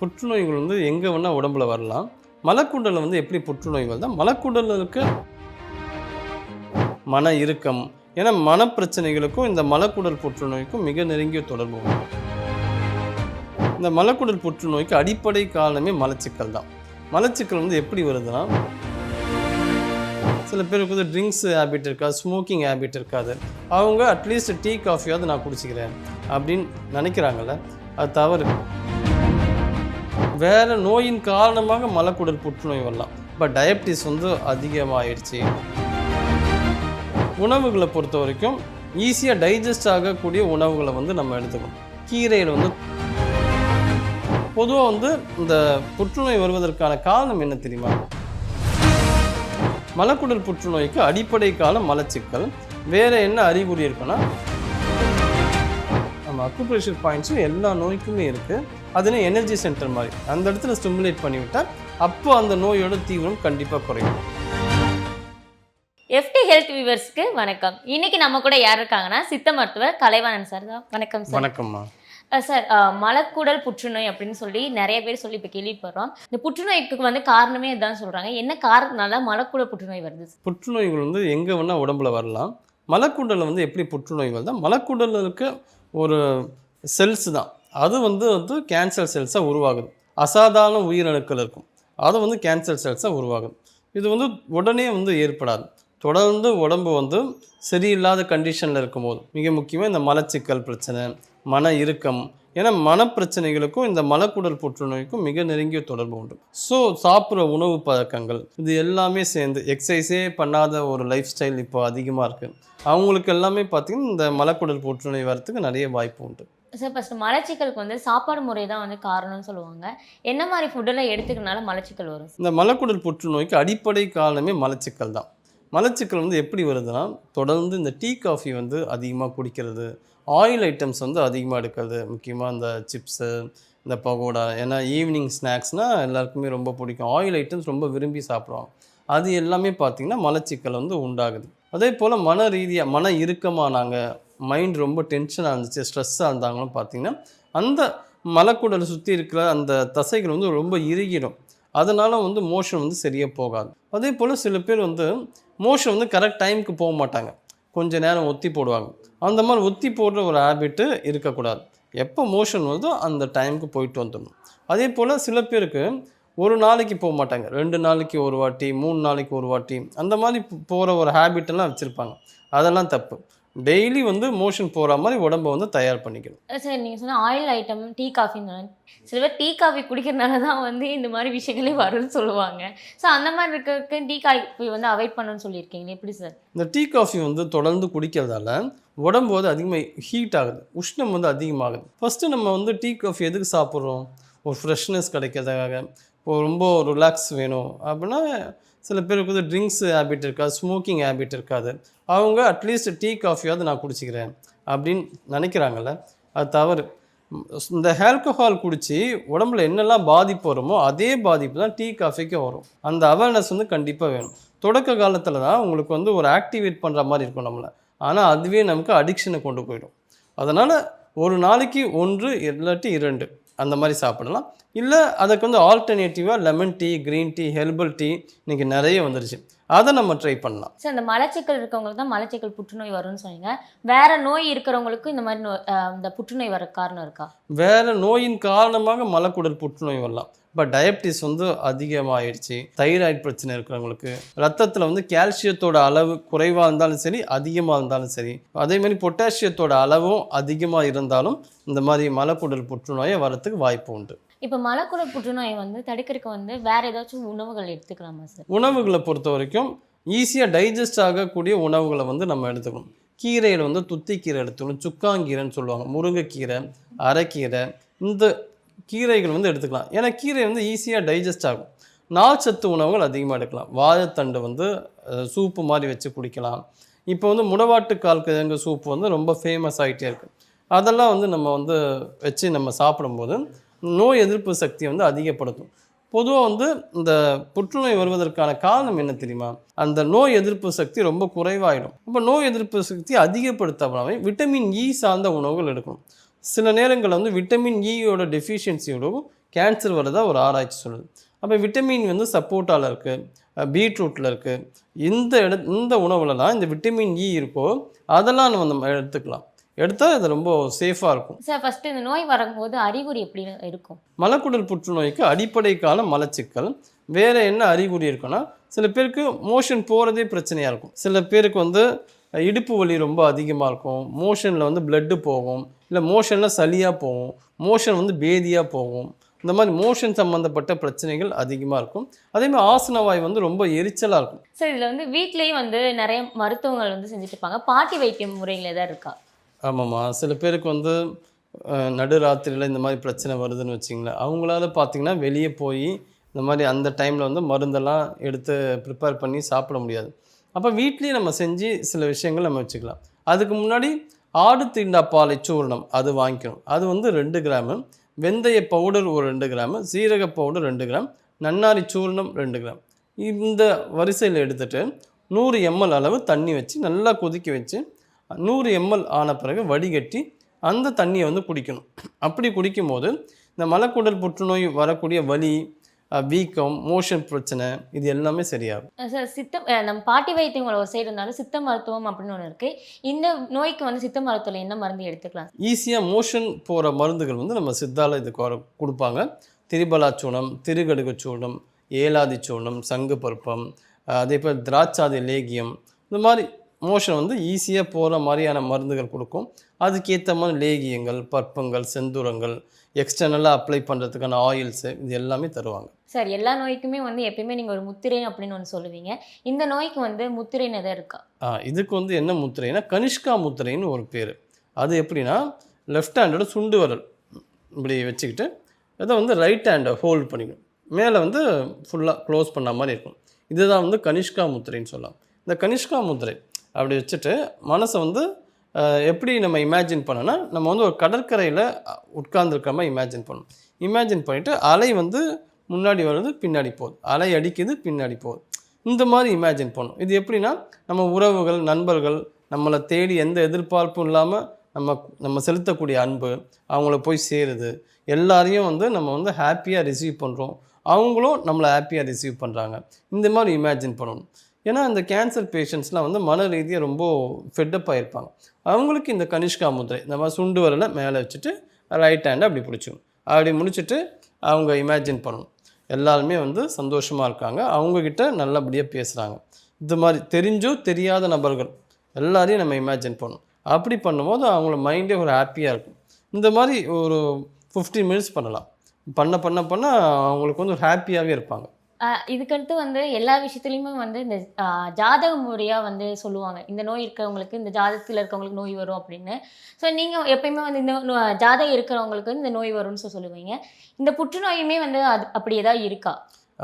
புற்றுநோய்கள் வந்து எங்கே வேணால் உடம்புல வரலாம். மலக்குடலில் வந்து எப்படி புற்றுநோய் வருதா மலக்குடலில் இருக்க மன இறுக்கம். ஏன்னா மனப்பிரச்சனைகளுக்கும் இந்த மலக்குடல் புற்றுநோய்க்கும் மிக நெருங்கிய தொடர்பு உண்டு. இந்த மலக்குடல் புற்றுநோய்க்கு அடிப்படை காரணமே மலச்சிக்கல் தான். மலச்சிக்கல் வந்து எப்படி வருதுன்னா சில பேருக்கு வந்து ட்ரிங்க்ஸ் ஹேபிட் இருக்காது ஸ்மோக்கிங் ஹேபிட் இருக்காது. அவங்க அட்லீஸ்ட் டீ காஃபியாவது நான் குடிச்சிக்கிறேன் அப்படின்னு நினைக்கிறாங்கல்ல அது தவறு. வேறு நோயின் காரணமாக மலக்குடல் புற்றுநோய் வரலாம். இப்போ டயபிட்டிஸ் வந்து அதிகமாகிடுச்சு உணவுகளை பொறுத்த வரைக்கும் ஈஸியாக டைஜஸ்ட் ஆகக்கூடிய உணவுகளை வந்து நம்ம எடுத்துக்கணும். கீரையில் வந்து பொதுவாக வந்து இந்த புற்றுநோய் வருவதற்கான காரணம் என்ன தெரியுமா? மலக்குடல் புற்றுநோய்க்கு அடிப்படை காலம் மலச்சிக்கல். வேறு என்ன அறிகுறி இருக்குன்னா நம்ம அக்குப்ரெஷர் பாயிண்ட்ஸும் எல்லா நோய்க்குமே இருக்குது அதுன்னு எனர்ஜி சென்டர் மாதிரி. அந்த இடத்துல ஸ்டிமுலேட் பண்ணிவிட்டால் அப்போ அந்த நோயோட தீவிரம் கண்டிப்பாக குறையும். எஃப்டி ஹெல்த் வியூவர்ஸ்க்கு வணக்கம். இன்னைக்கு நம்ம கூட யார் இருக்காங்கன்னா சித்த மருத்துவர் கலைவாணன் சார் தான். வணக்கம் சார் வணக்கம்மா. சார் மலக்குடல் புற்றுநோய் அப்படின்னு சொல்லி நிறைய பேர் சொல்லி இப்போ கேள்விப்படுறோம். இந்த புற்றுநோய்க்கு வந்து காரணமே இதுதான் சொல்றாங்க. என்ன காரணத்தினால மலக்குடல் புற்றுநோய் வருது? புற்றுநோய்கள் வந்து எங்கே வேணால் உடம்புல வரலாம். மலக்குடலில் வந்து எப்படி புற்றுநோய் வருதா மலக்குடலில் இருக்க ஒரு செல்ஸ் தான். அது வந்து வந்து கேன்சர் செல்ஸாக உருவாகுது. அசாதாரண உயிரணுக்கள் இருக்கும். அது வந்து கேன்சர் செல்ஸாக உருவாகுது. இது வந்து உடனே வந்து ஏற்படாது. தொடர்ந்து உடம்பு வந்து சரியில்லாத கண்டிஷனில் இருக்கும்போது மிக முக்கியமாக இந்த மலச்சிக்கல் பிரச்சனை மன இறுக்கம் ஏன்னா மனப்பிரச்சனைகளுக்கும் இந்த மலக்குடல் புற்றுநோய்க்கும் மிக நெருங்கிய தொடர்பு உண்டு. ஸோ சாப்பிட்ற உணவு பழக்கங்கள் இது எல்லாமே சேர்ந்து எக்ஸசைஸே பண்ணாத ஒரு லைஃப் ஸ்டைல் இப்போ அதிகமாக இருக்குது அவங்களுக்கு எல்லாமே பார்த்திங்கன்னா இந்த மலக்குடல் புற்றுநோய் வரத்துக்கு நிறைய வாய்ப்பு உண்டு. சார் ஃபர்ஸ்ட் மலச்சிக்கலுக்கு வந்து சாப்பாடு முறை தான் வந்து காரணம்னு சொல்லுவாங்க. என்ன மாதிரி ஃபுட்டெல்லாம் எடுத்துக்கனால மலச்சிக்கல் வரும்? இந்த மலக்குடல் புற்றுநோய்க்கு அடிப்படை காரணமே மலச்சிக்கல் தான். மலச்சிக்கல் வந்து எப்படி வருதுன்னா தொடர்ந்து இந்த டீ காஃபி வந்து அதிகமாக குடிக்கிறது ஆயில் ஐட்டம்ஸ் வந்து அதிகமாக எடுக்கிறது முக்கியமாக இந்த சிப்ஸு இந்த பகோடா. ஏன்னா ஈவினிங் ஸ்நாக்ஸ்னால் எல்லாருக்குமே ரொம்ப பிடிக்கும். ஆயில் ஐட்டம்ஸ் ரொம்ப விரும்பி சாப்பிடுவாங்க. அது எல்லாமே பார்த்திங்கன்னா மலச்சிக்கல் வந்து உண்டாகுது. அதே போல் மன ரீதியாக மன இறுக்கமானாங்க மைண்ட் ரொம்ப டென்ஷனாக இருந்துச்சு ஸ்ட்ரெஸ்ஸாக இருந்தாங்களும் பார்த்திங்கன்னா அந்த மலக்குடலை சுற்றி இருக்கிற அந்த தசைகள் வந்து ரொம்ப இறுகிடும். அதனால் வந்து மோஷன் வந்து சரியாக போகாது. அதே போல் சில பேர் வந்து மோஷன் வந்து கரெக்ட் டைமுக்கு போக மாட்டாங்க. கொஞ்ச நேரம் ஒத்தி போடுவாங்க. அந்த மாதிரி ஒத்தி போடுற ஒரு ஹேபிட்டு இருக்கக்கூடாது. எப்போ மோஷன் வருதோ அந்த டைமுக்கு போயிட்டு வந்துடணும். அதே போல் சில பேருக்கு ஒரு நாளைக்கு போக மாட்டாங்க. ரெண்டு நாளைக்கு ஒரு வாட்டி மூணு நாளைக்கு ஒரு வாட்டி அந்த மாதிரி போகிற ஒரு ஹேபிட்டெல்லாம் வச்சுருப்பாங்க. அதெல்லாம் தப்பு. டெய்லி வந்து மோஷன் போகிற மாதிரி உடம்பை வந்து தயார் பண்ணிக்கணும். சார் நீங்கள் சொன்ன ஆயில் ஐட்டம் டீ காஃபின்னு சில பேர் டீ காஃபி குடிக்கிறனால தான் வந்து இந்த மாதிரி விஷயங்களே வரும்னு சொல்லுவாங்க. ஸோ அந்த மாதிரி இருக்கிறதுக்கு டீ காஃபி வந்து அவாய்ட் பண்ணணும்னு சொல்லியிருக்கீங்க எப்படி சார்? இந்த டீ காஃபி வந்து தொடர்ந்து குடிக்கிறதால உடம்பு வந்து அதிகமாக ஹீட் ஆகுது உஷ்ணம் வந்து அதிகமாகுது. ஃபஸ்ட்டு நம்ம வந்து டீ காஃபி எதுக்கு சாப்பிட்றோம்? ஒரு ஃப்ரெஷ்னஸ் கிடைக்கிறதுக்காக. இப்போ ரொம்ப ரிலாக்ஸ் வேணும் அப்படின்னா சில பேருக்கு வந்து ட்ரிங்க்ஸ் ஹேபிட் இருக்காது ஸ்மோக்கிங் ஹேபிட் இருக்காது. அவங்க அட்லீஸ்ட் டீ காஃபியாவது நான் குடிச்சிக்கிறேன் அப்படின்னு நினைக்கிறாங்கல்ல. அது தவறு. இந்த ஆல்கஹால் குடித்து உடம்புல என்னெல்லாம் பாதிப்பு வருமோ அதே பாதிப்பு தான் டீ காஃபிக்கு வரும். அந்த அவேர்னஸ் வந்து கண்டிப்பாக வேணும். தொடக்க காலத்தில் தான் உங்களுக்கு வந்து ஒரு ஆக்டிவேட் பண்ணுற மாதிரி இருக்கும் நம்மளை. ஆனால் அதுவே நமக்கு அடிக்ஷனை கொண்டு போயிடும். அதனால் ஒரு நாளைக்கு ஒன்று இல்லாட்டி இரண்டு அந்த மாதிரி சாப்பிடலாம். இல்லை அதுக்கு வந்து ஆல்டர்னேட்டிவாக lemon tea green tea herbal tea இன்றைக்கி நிறைய வந்துருச்சு. அதை நம்ம ட்ரை பண்ணலாம். சார் இந்த மலச்சிக்கல் இருக்கவங்களுக்கு தான் மலச்சிக்கல் புற்றுநோய் வரும்னு சொன்னீங்க. வேற நோய் இருக்கிறவங்களுக்கும் இந்த மாதிரி நோய் இந்த புற்றுநோய் வர காரணம் இருக்கா? வேறு நோயின் காரணமாக மலக்குடல் புற்றுநோய் வரலாம். இப்போ டயபிட்டிஸ் வந்து அதிகமாகிடுச்சு தைராய்டு பிரச்சனை இருக்கிறவங்களுக்கு ரத்தத்தில் வந்து கால்சியத்தோட அளவு குறைவாக இருந்தாலும் சரி அதிகமாக இருந்தாலும் சரி. அதே மாதிரி பொட்டாசியத்தோட அளவும் அதிகமாக இருந்தாலும் இந்த மாதிரி மலக்குடல் புற்றுநோயை வரத்துக்கு வாய்ப்பு உண்டு. இப்போ மலக்குடல் புற்றுநோயை வந்து தடுக்கிறதுக்கு வந்து வேற ஏதாச்சும் உணவுகள் எடுத்துக்கலாமா சார்? உணவுகளை பொறுத்த வரைக்கும் ஈஸியாக டைஜஸ்ட் ஆகக்கூடிய உணவுகளை வந்து நம்ம எடுத்துக்கணும். கீரையில் வந்து துத்திக்கீரை எடுத்துக்கணும். சுக்காங்கீரைன்னு சொல்லுவாங்க. முருங்கைக்கீரை அரைக்கீரை இந்த கீரைகள் வந்து எடுத்துக்கலாம். ஏன்னா கீரை வந்து ஈஸியாக டைஜஸ்ட் ஆகும். நார்ச்சத்து உணவுகள் அதிகமாக எடுக்கலாம். வாழைத்தண்டு வந்து சூப்பு மாதிரி வச்சு குடிக்கலாம். இப்போ வந்து முடவாட்டுக்கால் கிழங்கு சூப்பு வந்து ரொம்ப ஃபேமஸ் ஆகிட்டே இருக்குது அதெல்லாம் வந்து நம்ம வந்து வச்சு நம்ம சாப்பிடும்போது நோய் எதிர்ப்பு சக்தியை வந்து அதிகப்படுத்தும். பொதுவாக வந்து இந்த புற்றுநோய் வருவதற்கான காரணம் என்ன தெரியுமா? அந்த நோய் எதிர்ப்பு சக்தி ரொம்ப குறைவாயிடும். அப்போ நோய் எதிர்ப்பு சக்தி அதிகப்படுத்தாமலே விட்டமின் இ e சார்ந்த உணவுகள் எடுக்கணும். சில நேரங்களில் வந்து விட்டமின் இயோட டெஃபிஷியன்சியோடவும் கேன்சர் வரதா ஒரு ஆராய்ச்சி சொல்லுது. அப்போ விட்டமின் வந்து சப்போட்டாவில் இருக்குது பீட்ரூட்டில் இருக்குது இந்த இட இந்த உணவுலலாம் இந்த விட்டமின் இ e இருக்கோ அதெல்லாம் நம்ம நம்ம எடுத்துக்கலாம். எடுத்தால் இது ரொம்ப சேஃபாக இருக்கும். சார் ஃபர்ஸ்ட் இந்த நோய் வரும்போது அறிகுறி எப்படி இருக்கும்? மலக்குடல் புற்றுநோய்க்கு அடிப்படை கால மலச்சிக்கல். வேறு என்ன அறிகுறி இருக்குன்னா சில பேருக்கு மோஷன் போகிறதே பிரச்சனையாக இருக்கும். சில பேருக்கு வந்து இடுப்பு வலி ரொம்ப அதிகமாக இருக்கும். மோஷனில் வந்து பிளட்டு போகும். இல்லை மோஷனில் சளியாக போகும். மோஷன் வந்து பேதியாக போகும். இந்த மாதிரி மோஷன் சம்மந்தப்பட்ட பிரச்சனைகள் அதிகமாக இருக்கும். அதே மாதிரி ஆசனவாய் வந்து ரொம்ப எரிச்சலாக இருக்கும். சார் இதில் வந்து வீட்லேயும் வந்து நிறைய மருத்துவங்கள் வந்து செஞ்சுட்டு இருப்பாங்க. பாட்டி வைத்தியம் முறைகள் எதாவது இருக்கா? ஆமாம்மா. சில பேருக்கு வந்து நடுராத்திரியில் இந்த மாதிரி பிரச்சனை வருதுன்னு வச்சிங்களேன். அவங்களால பார்த்தீங்கன்னா வெளியே போய் இந்த மாதிரி அந்த டைமில் வந்து மருந்தெல்லாம் எடுத்து ப்ரிப்பேர் பண்ணி சாப்பிட முடியாது. அப்போ வீட்லேயே நம்ம செஞ்சு சில விஷயங்கள் நம்ம வச்சுக்கலாம். அதுக்கு முன்னாடி ஆடு தீண்டா பாலை சூர்ணம் அது வாங்கிக்கணும். அது வந்து ரெண்டு கிராமு வெந்தய பவுடர் ஒரு ரெண்டு கிராமு சீரக பவுடர் ரெண்டு கிராம் நன்னாரி சூர்ணம் ரெண்டு கிராம். இந்த வரிசையில் எடுத்துட்டு நூறு எம்எல் அளவு தண்ணி வச்சு நல்லா கொதிக்க வச்சு நூறு எம்எல் ஆன பிறகு வடிகட்டி அந்த தண்ணியை வந்து குடிக்கணும். அப்படி குடிக்கும்போது இந்த மலக்குடல் புற்றுநோய் வரக்கூடிய வலி வீக்கம் மோஷன் பிரச்சனை இது எல்லாமே சரியாகும். சார் சித்த நம்ம பாட்டி வைத்தியம் ஒரு சைடு இருந்தாலும் சித்த மருத்துவம் அப்படின்னு ஒன்று இருக்குது இந்த நோய்க்கு வந்து சித்த மருத்துவத்தில் என்ன மருந்து எடுத்துக்கலாம்? ஈஸியாக மோஷன் போகிற மருந்துகள் வந்து நம்ம சித்தால வர கொடுப்பாங்க. திரிபலா சூர்ணம் திருகடுகு சூர்ணம் ஏலாதி சூர்ணம் சங்கு பருப்பம் அதே போல் திராட்சாதி லேகியம் இந்த மாதிரி மோஷன் வந்து ஈஸியாக போகிற மாதிரியான மருந்துகள் கொடுக்கும். அதுக்கேற்ற மாதிரி லேகியங்கள் பற்பங்கள் செந்தூரங்கள் எக்ஸ்டர்னலாக அப்ளை பண்ணுறதுக்கான ஆயில்ஸு இது எல்லாமே தருவாங்க. சார் எல்லா நோய்க்குமே வந்து எப்பயுமே நீங்கள் ஒரு முத்திரை அப்படின்னு ஒன்று சொல்லுவீங்க. இந்த நோய்க்கு வந்து முத்திரைன்னு எதாவது இருக்கா? ஆ இதுக்கு வந்து என்ன முத்திரைனா கனிஷ்கா முத்திரைன்னு ஒரு பேர். அது எப்படின்னா லெஃப்ட் ஹேண்டோட சுண்டு விரல் இப்படி வச்சுக்கிட்டு இதை வந்து ரைட் ஹேண்டை ஹோல்ட் பண்ணிக்கணும். மேலே வந்து ஃபுல்லாக க்ளோஸ் பண்ண மாதிரி இருக்கும். இதுதான் வந்து கனிஷ்கா முத்திரைன்னு சொல்லலாம். இந்த கனிஷ்கா முத்திரை அப்படி வச்சுட்டு மனசை வந்து எப்படி நம்ம இமேஜின் பண்ணோன்னா நம்ம வந்து ஒரு கடற்கரையில் உட்கார்ந்துருக்க மாதிரி இமேஜின் பண்ணணும். இமேஜின் பண்ணிவிட்டு அலை வந்து முன்னாடி வருது பின்னாடி போகுது. அலை அடிக்குது பின்னாடி போகுது. இந்த மாதிரி இமேஜின் பண்ணும் இது எப்படின்னா நம்ம உறவுகள் நண்பர்கள் நம்மளை தேடி எந்த எதிர்பார்ப்பும் இல்லாமல் நம்ம நம்ம செலுத்தக்கூடிய அன்பு அவங்கள போய் சேருது. எல்லாரையும் வந்து நம்ம வந்து ஹாப்பியாக ரிசீவ் பண்ணுறோம் அவங்களும் நம்மளை ஹாப்பியாக ரிசீவ் பண்ணுறாங்க இந்த மாதிரி இமேஜின் பண்ணணும். ஏன்னா இந்த கேன்சர் பேஷண்ட்ஸ்லாம் வந்து மன ரீதியாக ரொம்ப ஃபெட்டப் ஆகிருப்பாங்க அவங்களுக்கு இந்த கனிஷ்கா முதிரை இந்த மாதிரி சுண்டு வரல மேலே வச்சுட்டு ரைட் ஹேண்டை அப்படி பிடிச்சிக்கணும் அப்படி முடிச்சுட்டு அவங்க இமேஜின் பண்ணணும். எல்லாருமே வந்து சந்தோஷமாக இருக்காங்க. அவங்கக்கிட்ட நல்லபடியாக பேசுகிறாங்க இது மாதிரி தெரிஞ்சோ தெரியாத நபர்கள் எல்லாரையும் நம்ம இமேஜின் பண்ணணும். அப்படி பண்ணும்போது அவங்கள மைண்டே ஒரு ஹாப்பியாக இருக்கும். இந்த மாதிரி ஒரு 15 மினிட்ஸ் பண்ணலாம். பண்ண பண்ண பண்ண அவங்களுக்கு வந்து ஒரு ஹாப்பியாகவே இருப்பாங்க. இதுக்கடுத்து வந்து எல்லா விஷயத்துலையுமே வந்து இந்த ஜாதக முறையாக வந்து சொல்லுவாங்க. இந்த நோய் இருக்கிறவங்களுக்கு இந்த ஜாதகத்தில் இருக்கவங்களுக்கு நோய் வரும் அப்படின்னு. ஸோ நீங்கள் எப்பயுமே வந்து இந்த ஜாதகம் இருக்கிறவங்களுக்கு இந்த நோய் வரும்னு சொல்லுவீங்க. இந்த புற்றுநோயுமே வந்து அது அப்படி ஏதாவது இருக்கா?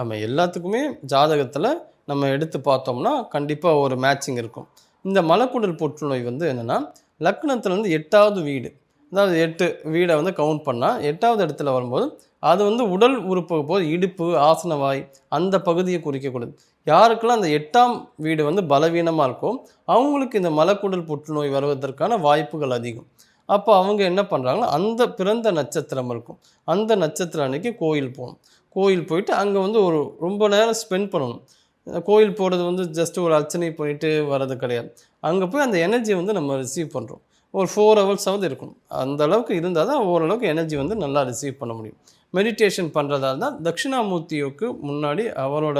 ஆமாம் எல்லாத்துக்குமே ஜாதகத்தில் நம்ம எடுத்து பார்த்தோம்னா கண்டிப்பாக ஒரு மேட்சிங் இருக்கும். இந்த மலக்குடல் புற்றுநோய் வந்து என்னென்னா லக்னத்துலேருந்து வந்து எட்டாவது வீடு. அதாவது எட்டு வீடை வந்து கவுண்ட் பண்ணால் எட்டாவது இடத்துல வரும்போது அது வந்து உடல் உறுப்பு போது இடுப்பு ஆசனவாய் அந்த பகுதியை குறிக்கக்கூடாது. யாருக்கெல்லாம் அந்த எட்டாம் வீடு வந்து பலவீனமாக இருக்கோ அவங்களுக்கு இந்த மலக்குடல் புற்றுநோய் வருவதற்கான வாய்ப்புகள் அதிகம். அப்போ அவங்க என்ன பண்ணுறாங்கன்னா அந்த பிறந்த நட்சத்திரம் இருக்கும். அந்த நட்சத்திரம் அன்னைக்கு கோயில் போகணும். கோயில் போயிட்டு அங்கே வந்து ஒரு ரொம்ப நேரம் ஸ்பெண்ட் பண்ணணும். கோயில் போகிறது வந்து ஜஸ்ட் ஒரு அர்ச்சனை பண்ணிட்டு வர்றது கிடையாது. அங்கே போய் அந்த எனர்ஜியை வந்து நம்ம ரிசீவ் பண்ணுறோம் ஒரு ஃபோர் ஹவர்ஸாவது இருக்கணும். அந்த அளவுக்கு இருந்தால் தான் ஓரளவுக்கு எனர்ஜி வந்து நல்லா ரிசீவ் பண்ண முடியும். மெடிடேஷன் பண்ணுறதா இருந்தால் தட்சிணாமூர்த்தியோக்கு முன்னாடி அவரோட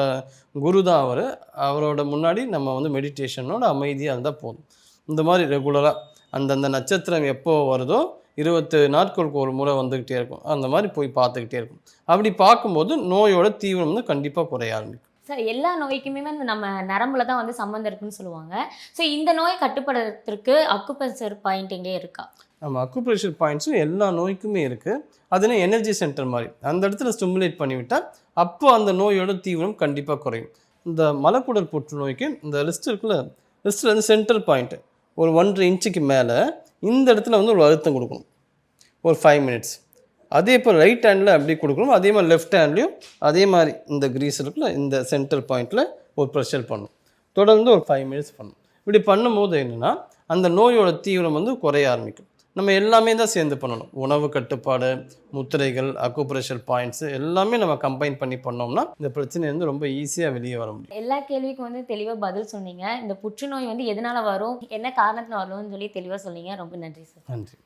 குரு தான் அவர். அவரோட முன்னாடி நம்ம வந்து மெடிடேஷனோட அமைதியாக இருந்தால் போதும். இந்த மாதிரி ரெகுலராக அந்தந்த நட்சத்திரம் எப்போ வருதோ இருபத்து நாட்களுக்கு ஒரு முறை வந்துக்கிட்டே இருக்கும். அந்த மாதிரி போய் பார்த்துக்கிட்டே இருக்கும். அப்படி பார்க்கும்போது நோயோட தீவிரம் வந்து கண்டிப்பாக குறைய ஆரம்பிக்கும். சார் எல்லா நோய்க்குமே வந்து நம்ம நரம்புல தான் வந்து சம்மந்தம் இருக்குன்னு சொல்லுவாங்க. ஸோ இந்த நோயை கட்டுப்படுறதுக்கு அக்குபஞ்சர் பாயிண்ட் எங்கே இருக்கா? நம்ம அக்குப்ரெஷர் பாயிண்ட்ஸும் எல்லா நோய்க்குமே இருக்குது அதுனா எனர்ஜி சென்டர் மாதிரி? அந்த இடத்துல ஸ்டிமுலேட் பண்ணிவிட்டால் அப்போ அந்த நோயோட தீவிரம் கண்டிப்பாக குறையும். இந்த மலக்குடல் புற்றுநோய்க்கு இந்த லிஸ்ட் இருக்குல்ல லிஸ்ட்டில் வந்து சென்டர் பாயிண்ட்டு ஒரு ஒன்றரை இன்ச்சுக்கு மேலே இந்த இடத்துல வந்து ஒரு அழுத்தம் கொடுக்கணும். ஒரு ஃபைவ் மினிட்ஸ் அதே இப்போ ரைட் ஹேண்டில் அப்படி கொடுக்கணும் அதே மாதிரி லெஃப்ட் ஹேண்ட்லேயும் அதே மாதிரி இந்த கிரீஸ் இருக்குல்ல இந்த சென்டர் பாயிண்டில் ஒரு ப்ரெஷர் பண்ணணும் தொடர்ந்து ஒரு ஃபைவ் மினிட்ஸ் பண்ணணும் இப்படி பண்ணும்போது என்னென்னா அந்த நோயோட தீவிரம் வந்து குறைய ஆரம்பிக்கும். நம்ம எல்லாமே தான் சேர்ந்து பண்ணணும். உணவு கட்டுப்பாடு முத்திரைகள் அக்குப்ரெஷர் பாயிண்ட்ஸ் எல்லாமே நம்ம கம்பைன் பண்ணி பண்ணோம்னா இந்த பிரச்சனை வந்து ரொம்ப ஈஸியாக வெளியே வர முடியும். எல்லா கேள்விக்கும் வந்து தெளிவாக பதில் சொன்னீங்க. இந்த புற்றுநோய் வந்து எதனால வரும்? என்ன காரணத்தில் வரும்னு சொல்லி தெளிவாக சொன்னீங்க. ரொம்ப நன்றி சார் நன்றி.